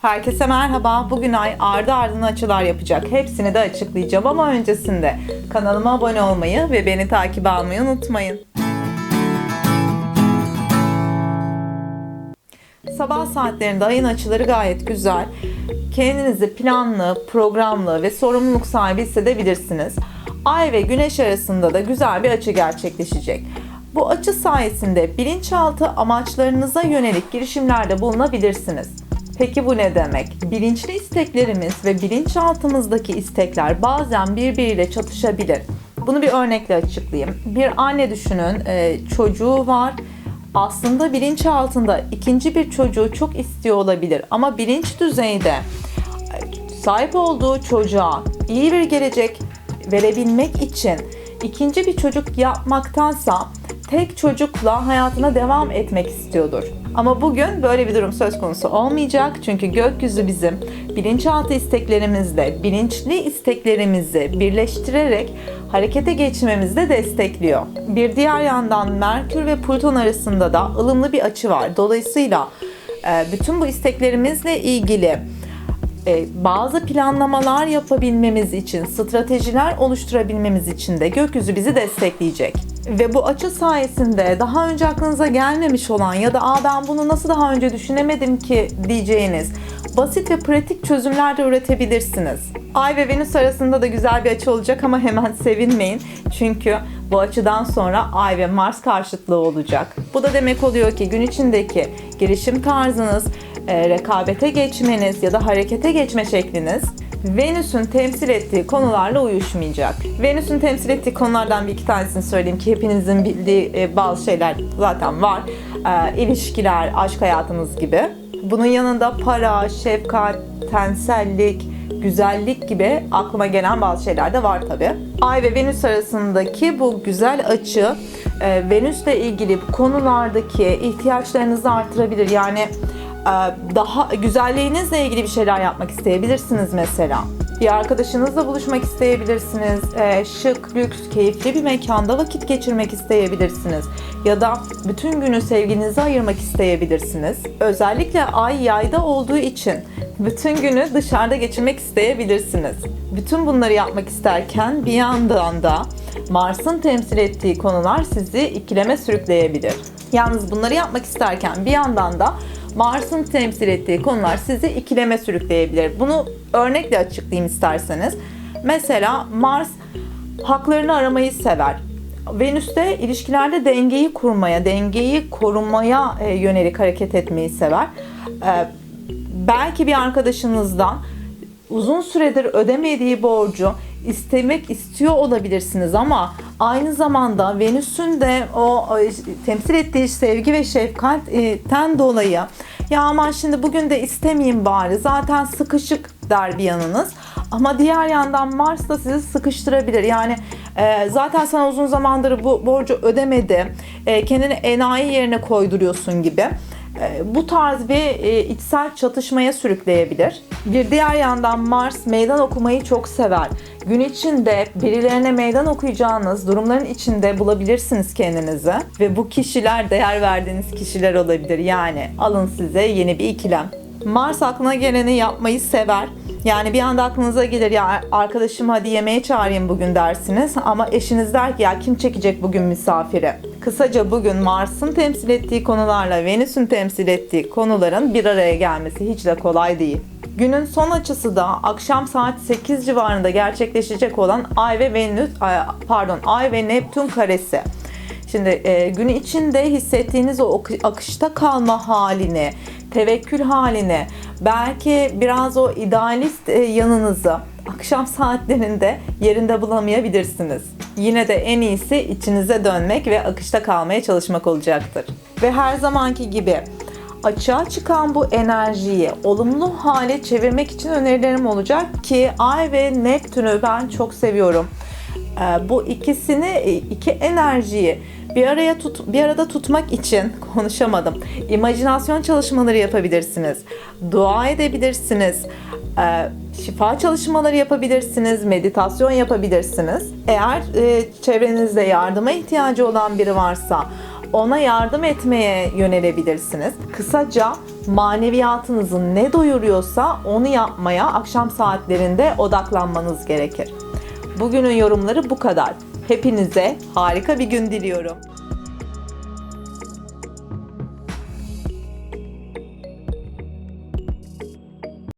Herkese merhaba. Bugün ay ardı ardına açılar yapacak. Hepsini de açıklayacağım ama öncesinde kanalıma abone olmayı ve beni takip almayı unutmayın. Sabah saatlerinde ayın açıları gayet güzel. Kendinizi planlı, programlı ve sorumluluk sahibi hissedebilirsiniz. Ay ve güneş arasında da güzel bir açı gerçekleşecek. Bu açı sayesinde bilinçaltı amaçlarınıza yönelik girişimlerde bulunabilirsiniz. Peki bu ne demek? Bilinçli isteklerimiz ve bilinçaltımızdaki istekler bazen birbiriyle çatışabilir. Bunu bir örnekle açıklayayım. Bir anne düşünün, e, çocuğu var. Aslında bilinçaltında ikinci bir çocuğu çok istiyor olabilir ama bilinç düzeyde e, sahip olduğu çocuğa iyi bir gelecek verebilmek için ikinci bir çocuk yapmaktansa tek çocukla hayatına devam etmek istiyordur. Ama bugün böyle bir durum söz konusu olmayacak. Çünkü gökyüzü bizim bilinçaltı isteklerimizle bilinçli isteklerimizi birleştirerek harekete geçmemizi de destekliyor. Bir diğer yandan Merkür ve Plüton arasında da ılımlı bir açı var. Dolayısıyla e, bütün bu isteklerimizle ilgili e, bazı planlamalar yapabilmemiz için, stratejiler oluşturabilmemiz için de gökyüzü bizi destekleyecek. Ve bu açı sayesinde daha önce aklınıza gelmemiş olan ya da Aa, ben bunu nasıl daha önce düşünemedim ki diyeceğiniz basit ve pratik çözümler de üretebilirsiniz. Ay ve Venüs arasında da güzel bir açı olacak ama hemen sevinmeyin. Çünkü bu açıdan sonra Ay ve Mars karşıtlığı olacak. Bu da demek oluyor ki gün içindeki girişim tarzınız, e, rekabete geçmeniz ya da harekete geçme şekliniz Venüs'ün temsil ettiği konularla uyuşmayacak. Venüs'ün temsil ettiği konulardan bir iki tanesini söyleyeyim ki hepinizin bildiği e, bazı şeyler zaten var. E, ilişkiler, aşk hayatımız gibi. Bunun yanında para, şefkat, tensellik, güzellik gibi aklıma gelen bazı şeyler de var tabi. Ay ve Venüs arasındaki bu güzel açı e, Venüs'le ilgili konulardaki ihtiyaçlarınızı artırabilir. Yani daha güzelliğinizle ilgili bir şeyler yapmak isteyebilirsiniz mesela. Bir arkadaşınızla buluşmak isteyebilirsiniz. E, şık, lüks, keyifli bir mekanda vakit geçirmek isteyebilirsiniz. Ya da bütün günü sevginize ayırmak isteyebilirsiniz. Özellikle ay yayda olduğu için bütün günü dışarıda geçirmek isteyebilirsiniz. Bütün bunları yapmak isterken bir yandan da Mars'ın temsil ettiği konular sizi ikileme sürükleyebilir. Yalnız bunları yapmak isterken bir yandan da Mars'ın temsil ettiği konular sizi ikileme sürükleyebilir. Bunu örnekle açıklayayım isterseniz. Mesela Mars haklarını aramayı sever. Venüs'te ilişkilerde dengeyi kurmaya, dengeyi korumaya e, yönelik hareket etmeyi sever. E, belki bir arkadaşınızdan uzun süredir ödemediği borcu istemek istiyor olabilirsiniz ama aynı zamanda Venüs'ün de o temsil ettiği sevgi ve şefkatten dolayı ya aman şimdi bugün de istemeyeyim bari zaten sıkışık der bir yanınız. Ama diğer yandan Mars da sizi sıkıştırabilir. Yani e, zaten sana uzun zamandır bu borcu ödemedi. E, kendini enayi yerine koyduruyorsun gibi. E, bu tarz bir e, içsel çatışmaya sürükleyebilir. Bir diğer yandan Mars meydan okumayı çok sever. Gün içinde birilerine meydan okuyacağınız durumların içinde bulabilirsiniz kendinizi. Ve bu kişiler değer verdiğiniz kişiler olabilir. Yani alın size yeni bir ikilem. Mars aklına geleni yapmayı sever. Yani bir anda aklınıza gelir ya arkadaşım hadi yemeğe çağırayım bugün dersiniz ama eşiniz der ki ya kim çekecek bugün misafiri? Kısaca bugün Mars'ın temsil ettiği konularla Venüs'ün temsil ettiği konuların bir araya gelmesi hiç de kolay değil. Günün son açısı da akşam saat 8 civarında gerçekleşecek olan Ay ve Venüs pardon Ay ve Neptün karesi. Şimdi e, gün içinde hissettiğiniz o akışta kalma halini, tevekkül halini, belki biraz o idealist e, yanınızı akşam saatlerinde yerinde bulamayabilirsiniz. Yine de en iyisi içinize dönmek ve akışta kalmaya çalışmak olacaktır. Ve her zamanki gibi açığa çıkan bu enerjiyi olumlu hale çevirmek için önerilerim olacak ki Ay ve Neptün'ü ben çok seviyorum. Ee, bu ikisini, iki enerjiyi bir araya tut, bir arada tutmak için konuşamadım. İmajinasyon çalışmaları yapabilirsiniz. Dua edebilirsiniz. E, şifa çalışmaları yapabilirsiniz. Meditasyon yapabilirsiniz. Eğer e, çevrenizde yardıma ihtiyacı olan biri varsa ona yardım etmeye yönelebilirsiniz. Kısaca maneviyatınızı ne doyuruyorsa onu yapmaya akşam saatlerinde odaklanmanız gerekir. Bugünün yorumları bu kadar. Hepinize harika bir gün diliyorum.